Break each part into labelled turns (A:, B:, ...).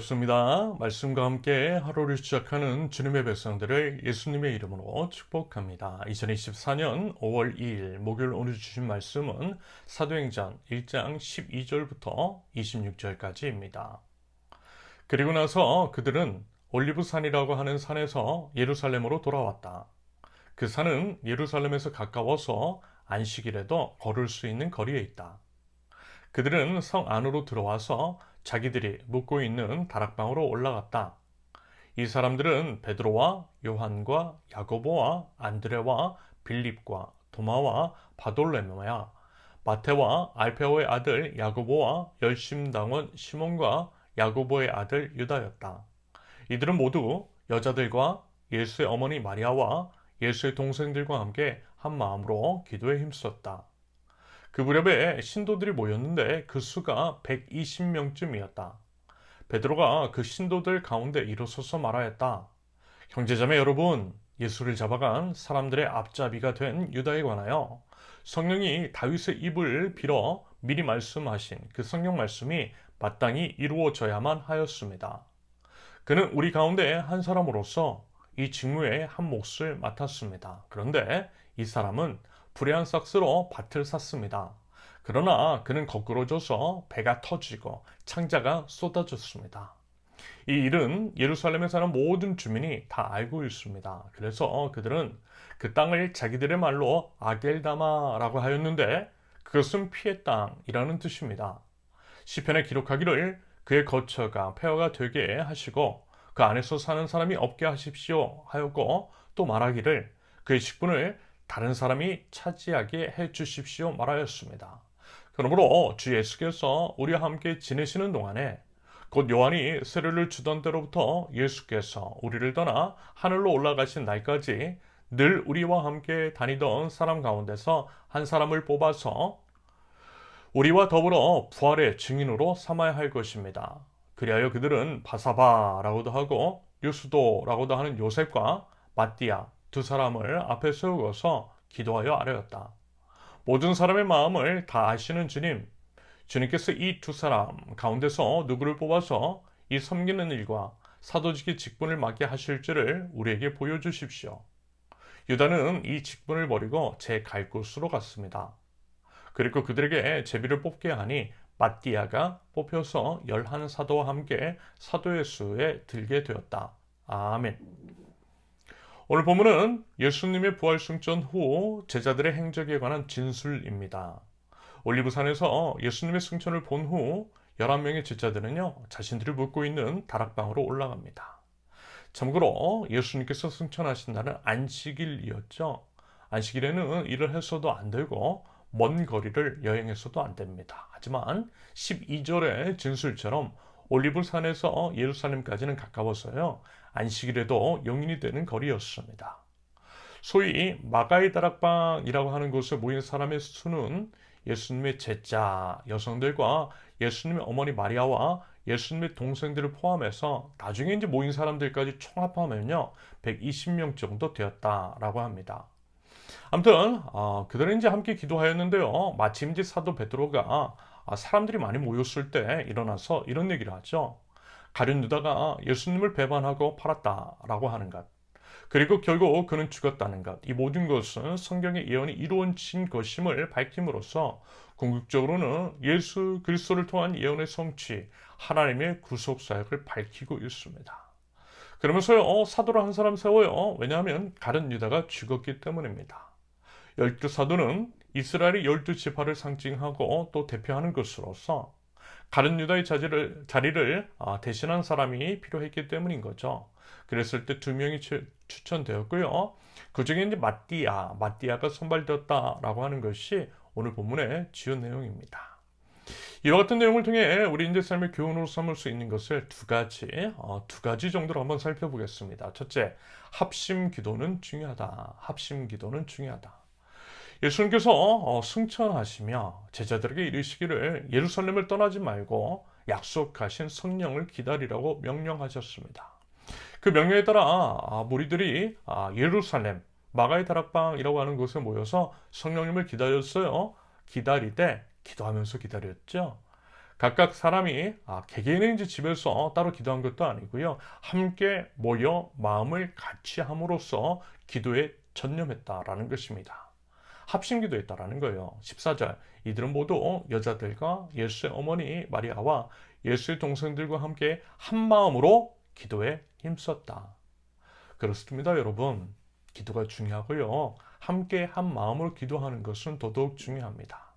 A: 반갑습니다. 말씀과 함께 하루를 시작하는 주님의 백성들을 예수님의 이름으로 축복합니다. 2024년 5월 2일 목요일 오늘 주신 말씀은 사도행전 1장 12절부터 26절까지입니다. 그리고 나서 그들은 올리브산이라고 하는 산에서 예루살렘으로 돌아왔다. 그 산은 예루살렘에서 가까워서 안식일에도 걸을 수 있는 거리에 있다. 그들은 성 안으로 들어와서 자기들이 묵고 있는 다락방으로 올라갔다. 이 사람들은 베드로와 요한과 야고보와 안드레와 빌립과 도마와 바돌레모야 마테와 알페오의 아들 야고보와 열심당원 시몬과 야고보의 아들 유다였다. 이들은 모두 여자들과 예수의 어머니 마리아와 예수의 동생들과 함께 한 마음으로 기도에 힘썼다. 그 무렵에 신도들이 모였는데 그 수가 120명쯤이었다. 베드로가 그 신도들 가운데 일어서서 말하였다. 형제자매 여러분, 예수를 잡아간 사람들의 앞잡이가 된 유다에 관하여 성령이 다윗의 입을 빌어 미리 말씀하신 그 성령 말씀이 마땅히 이루어져야만 하였습니다. 그는 우리 가운데 한 사람으로서 이 직무에 한 몫을 맡았습니다. 그런데 이 사람은 불의한 삭스로 밭을 샀습니다. 그러나 그는 거꾸로 져서 배가 터지고 창자가 쏟아졌습니다. 이 일은 예루살렘에 사는 모든 주민이 다 알고 있습니다. 그래서 그들은 그 땅을 자기들의 말로 아겔다마라고 하였는데 그것은 피의 땅이라는 뜻입니다. 시편에 기록하기를 그의 거처가 폐허가 되게 하시고 그 안에서 사는 사람이 없게 하십시오 하였고 또 말하기를 그의 직분을 다른 사람이 차지하게 해 주십시오 말하였습니다. 그러므로 주 예수께서 우리와 함께 지내시는 동안에 곧 요한이 세례를 주던 때로부터 예수께서 우리를 떠나 하늘로 올라가신 날까지 늘 우리와 함께 다니던 사람 가운데서 한 사람을 뽑아서 우리와 더불어 부활의 증인으로 삼아야 할 것입니다. 그리하여 그들은 바사바라고도 하고 유수도라고도 하는 요셉과 마띠아 두 사람을 앞에 세우고서 기도하여 아뢰었다. 모든 사람의 마음을 다 아시는 주님, 주님께서 이 두 사람 가운데서 누구를 뽑아서 이 섬기는 일과 사도직의 직분을 맡게 하실 줄을 우리에게 보여주십시오. 유다는 이 직분을 버리고 제 갈 곳으로 갔습니다. 그리고 그들에게 제비를 뽑게 하니 마띠아가 뽑혀서 열한 사도와 함께 사도의 수에 들게 되었다. 아멘. 오늘 본문은 예수님의 부활 승천 후 제자들의 행적에 관한 진술입니다. 올리브산에서 예수님의 승천을 본 후 11명의 제자들은요, 자신들이 묵고 있는 다락방으로 올라갑니다. 참고로 예수님께서 승천하신 날은 안식일이었죠. 안식일에는 일을 했어도 안 되고 먼 거리를 여행했어도 안 됩니다. 하지만 12절의 진술처럼 올리브산에서 예루살렘까지는 가까워서요. 안식일에도 용인이 되는 거리였습니다. 소위 마가이 다락방이라고 하는 곳에 모인 사람의 수는 예수님의 제자 여성들과 예수님의 어머니 마리아와 예수님의 동생들을 포함해서 나중에 이제 모인 사람들까지 총합하면요 120명 정도 되었다라고 합니다. 아무튼 어, 그들은 이제 함께 기도하였는데요. 마침 이제 사도 베드로가 아, 사람들이 많이 모였을 때 일어나서 이런 얘기를 하죠. 가룟 유다가 예수님을 배반하고 팔았다라고 하는 것. 그리고 결국 그는 죽었다는 것. 이 모든 것은 성경의 예언이 이루어진 것임을 밝힘으로써 궁극적으로는 예수 그리스도를 통한 예언의 성취, 하나님의 구속 사역을 밝히고 있습니다. 그러면서요, 어, 사도를 한 사람 세워요. 왜냐하면 가룟 유다가 죽었기 때문입니다. 열두 사도는 이스라엘의 열두 지파를 상징하고 또 대표하는 것으로서 가른 유다의 자리를, 자리를 아, 대신한 사람이 필요했기 때문인 거죠. 그랬을 때 두 명이 추천되었고요. 그 중에 이제 마띠아, 마띠아가 선발되었다라고 하는 것이 오늘 본문의 주요 내용입니다. 이와 같은 내용을 통해 우리 인제 삶의 교훈으로 삼을 수 있는 것을 두 가지, 어, 두 가지 정도로 한번 살펴보겠습니다. 첫째, 합심 기도는 중요하다. 합심 기도는 중요하다. 예수님께서 어, 승천하시며 제자들에게 이르시기를 예루살렘을 떠나지 말고 약속하신 성령을 기다리라고 명령하셨습니다. 그 명령에 따라 아, 무리들이 아, 예루살렘 마가의 다락방이라고 하는 곳에 모여서 성령님을 기다렸어요. 기다리되 기도하면서 기다렸죠. 각각 사람이 아, 개개인의 이제 집에서 따로 기도한 것도 아니고요. 함께 모여 마음을 같이 함으로써 기도에 전념했다라는 것입니다. 합심 기도 했다라는 거예요. 14절. 이들은 모두 여자들과 예수의 어머니 마리아와 예수의 동생들과 함께 한 마음으로 기도에 힘썼다. 그렇습니다, 여러분. 기도가 중요하고요. 함께 한 마음으로 기도하는 것은 더더욱 중요합니다.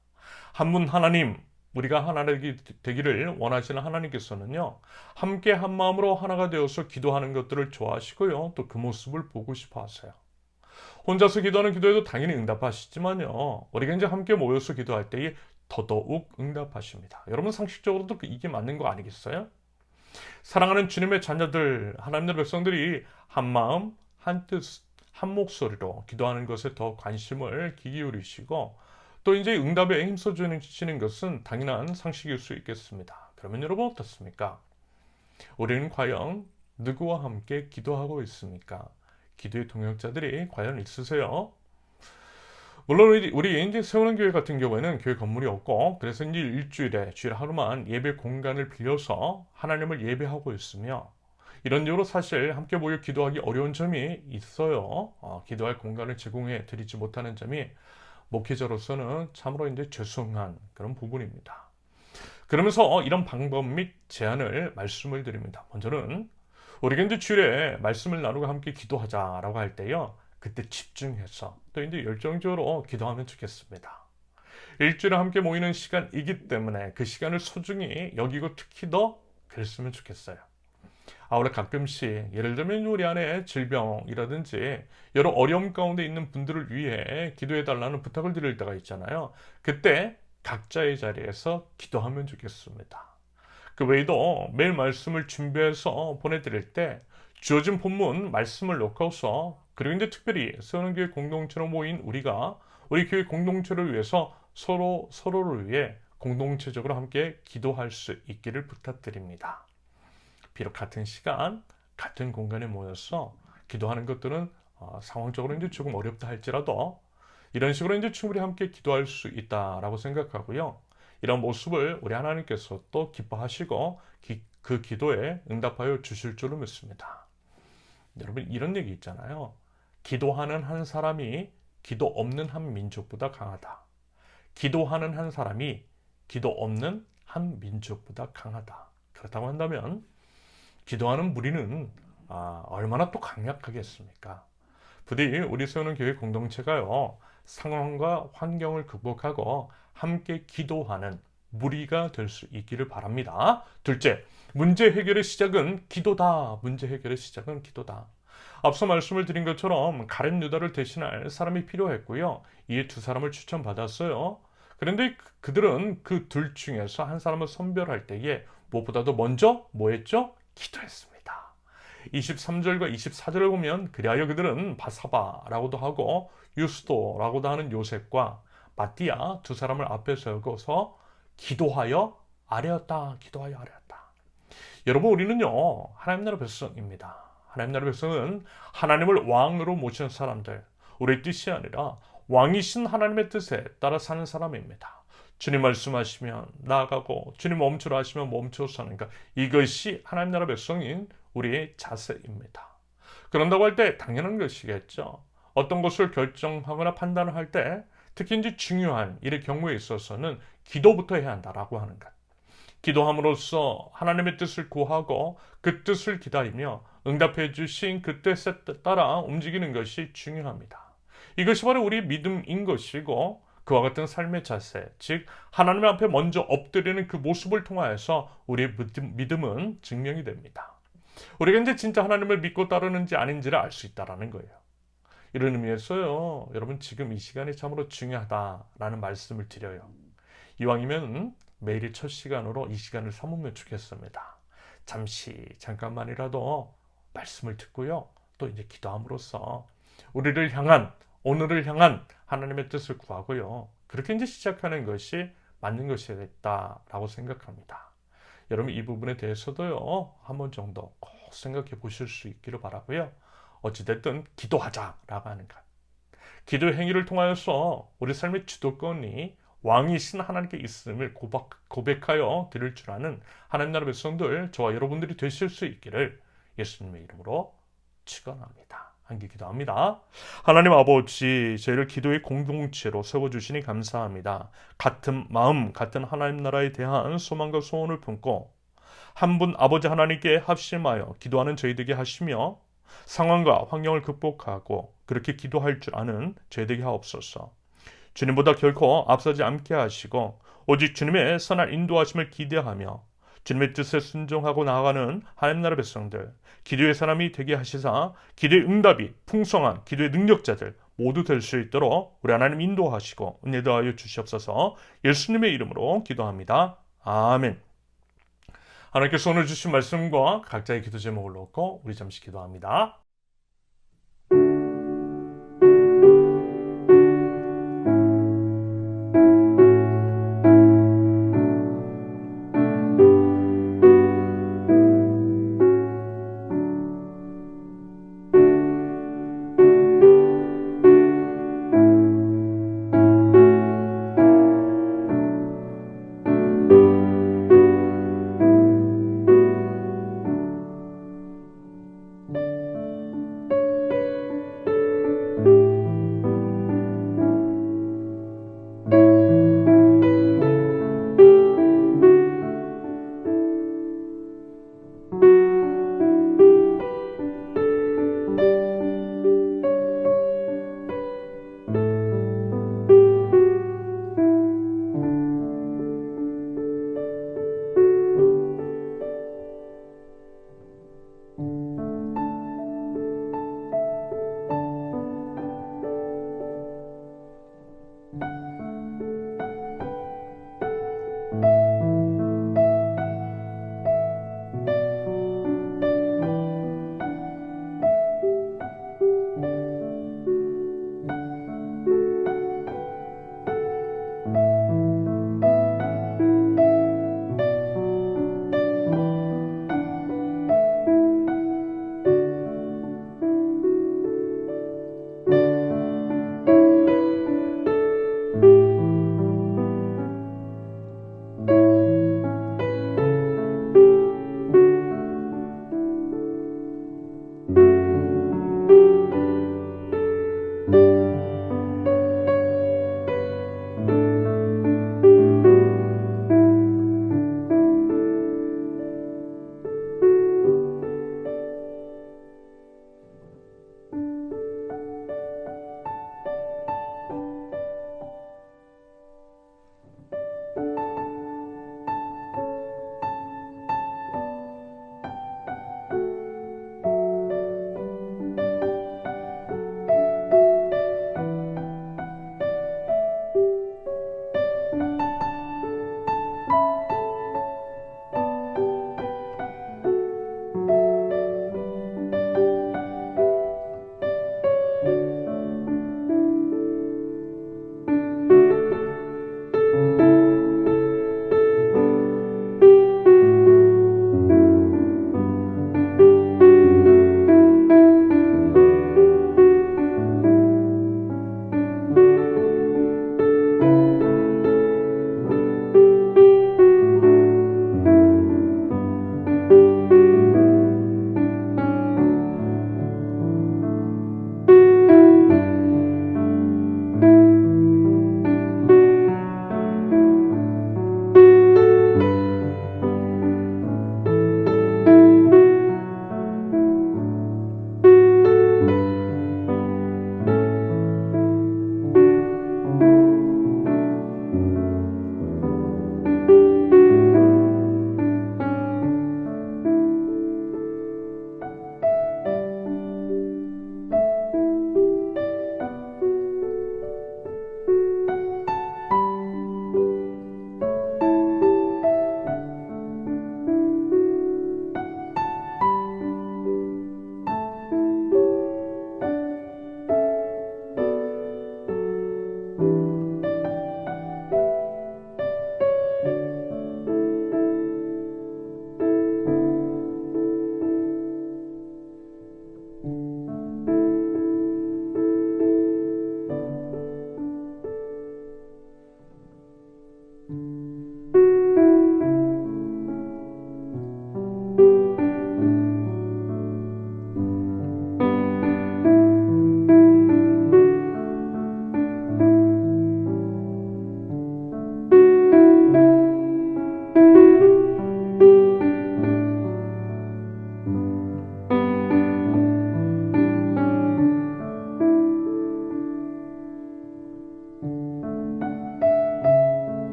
A: 한분 하나님, 우리가 하나 되기를 원하시는 하나님께서는요, 함께 한 마음으로 하나가 되어서 기도하는 것들을 좋아하시고요, 또 그 모습을 보고 싶어 하세요. 혼자서 기도하는 기도에도 당연히 응답하시지만요, 우리가 이제 함께 모여서 기도할 때에 더더욱 응답하십니다. 여러분 상식적으로도 이게 맞는 거 아니겠어요? 사랑하는 주님의 자녀들, 하나님의 백성들이 한 마음, 한 뜻, 한 목소리로 기도하는 것에 더 관심을 기울이시고 또 이제 응답에 힘써 주시는 것은 당연한 상식일 수 있겠습니다. 그러면 여러분 어떻습니까? 우리는 과연 누구와 함께 기도하고 있습니까? 기도의 동역자들이 과연 있으세요? 물론 우리, 이제 세우는 교회 같은 경우에는 교회 건물이 없고 그래서 이제 일주일에 주일 하루만 예배 공간을 빌려서 하나님을 예배하고 있으며 이런 이유로 사실 함께 모여 기도하기 어려운 점이 있어요. 어, 기도할 공간을 제공해 드리지 못하는 점이 목회자로서는 참으로 이제 죄송한 그런 부분입니다. 그러면서 어, 이런 방법 및 제안을 말씀을 드립니다. 먼저는 이제 주일에 말씀을 나누고 함께 기도하자라고 할 때요. 그때 집중해서 또 이제 열정적으로 기도하면 좋겠습니다. 일주일에 함께 모이는 시간이기 때문에 그 시간을 소중히 여기고 특히 더 그랬으면 좋겠어요. 아울러 가끔씩 예를 들면 우리 안에 질병이라든지 여러 어려움 가운데 있는 분들을 위해 기도해 달라는 부탁을 드릴 때가 있잖아요. 그때 각자의 자리에서 기도하면 좋겠습니다. 그 외에도 매일 말씀을 준비해서 보내드릴 때 주어진 본문 말씀을 놓고서 그리고 이제 특별히 세우는 공동체로 모인 우리가 우리 교회 공동체를 위해서 서로 서로를 위해 공동체적으로 함께 기도할 수 있기를 부탁드립니다. 비록 같은 시간, 같은 공간에 모여서 기도하는 것들은 어, 상황적으로 이제 조금 어렵다 할지라도 이런 식으로 이제 충분히 함께 기도할 수 있다라고 생각하고요. 이런 모습을 우리 하나님께서 또 기뻐하시고 기, 그 기도에 응답하여 주실 줄로 믿습니다. 여러분 이런 얘기 있잖아요. 기도하는 한 사람이 기도 없는 한 민족보다 강하다. 기도하는 한 사람이 기도 없는 한 민족보다 강하다. 그렇다고 한다면 기도하는 무리는 아, 얼마나 또 강력하겠습니까? 부디 우리 세우는 교회 공동체가요 상황과 환경을 극복하고 함께 기도하는 무리가 될 수 있기를 바랍니다. 둘째, 문제 해결의 시작은 기도다. 문제 해결의 시작은 기도다. 앞서 말씀을 드린 것처럼 가렌 유다를 대신할 사람이 필요했고요. 이에 두 사람을 추천받았어요. 그런데 그, 그들은 그 둘 중에서 한 사람을 선별할 때에 무엇보다도 먼저 뭐 했죠? 기도했습니다. 23절과 24절을 보면 그리하여 그들은 바사바라고도 하고 유스도라고도 하는 요셉과 마띠아 두 사람을 앞에 세우고서 기도하여 아뢰었다. 기도하여 아뢰었다. 여러분 우리는요 하나님 나라 백성입니다. 하나님 나라 백성은 하나님을 왕으로 모시는 사람들 우리의 뜻이 아니라 왕이신 하나님의 뜻에 따라 사는 사람입니다. 주님 말씀하시면 나아가고 주님 멈추라 하시면 멈춰 사는가 이것이 하나님 나라 백성인 우리의 자세입니다. 그런다고 할 때 당연한 것이겠죠. 어떤 것을 결정하거나 판단을 할 때 특히 이제 중요한 일의 경우에 있어서는 기도부터 해야 한다라고 하는 것. 기도함으로써 하나님의 뜻을 구하고 그 뜻을 기다리며 응답해 주신 그 뜻에 따라 움직이는 것이 중요합니다. 이것이 바로 우리 믿음인 것이고 그와 같은 삶의 자세, 즉 하나님 앞에 먼저 엎드리는 그 모습을 통하여서 우리의 믿음은 증명이 됩니다. 우리가 이제 진짜 하나님을 믿고 따르는지 아닌지를 알 수 있다라는 거예요. 이런 의미에서요, 여러분 지금 이 시간이 참으로 중요하다라는 말씀을 드려요. 이왕이면 매일 첫 시간으로 이 시간을 삼으면 좋겠습니다. 잠시 잠깐만이라도 말씀을 듣고요, 또 이제 기도함으로써 우리를 향한 오늘을 향한 하나님의 뜻을 구하고요. 그렇게 이제 시작하는 것이 맞는 것이겠다라고 생각합니다. 여러분 이 부분에 대해서도요. 한 번 정도 꼭 생각해 보실 수 있기를 바라고요. 어찌됐든 기도하자라고 하는 것. 기도 행위를 통하여서 우리 삶의 주도권이 왕이신 하나님께 있음을 고백, 고백하여 드릴 줄 아는 하나님 나라 백성들 저와 여러분들이 되실 수 있기를 예수님의 이름으로 축원합니다. 함께 기도합니다. 하나님 아버지, 저희를 기도의 공동체로 세워주시니 감사합니다. 같은 마음, 같은 하나님 나라에 대한 소망과 소원을 품고 한 분 아버지 하나님께 합심하여 기도하는 저희 되게 하시며 상황과 환경을 극복하고 그렇게 기도할 줄 아는 저희 되게 하옵소서. 주님보다 결코 앞서지 않게 하시고 오직 주님의 선한 인도하심을 기대하며 주님의 뜻에 순종하고 나아가는 하나님 나라 백성들 기도의 사람이 되게 하시사 기도의 응답이 풍성한 기도의 능력자들 모두 될 수 있도록 우리 하나님 인도하시고 은혜 더하여 주시옵소서 예수님의 이름으로 기도합니다. 아멘 하나님께서 오늘 주신 말씀과 각자의 기도 제목을 놓고 우리 잠시 기도합니다.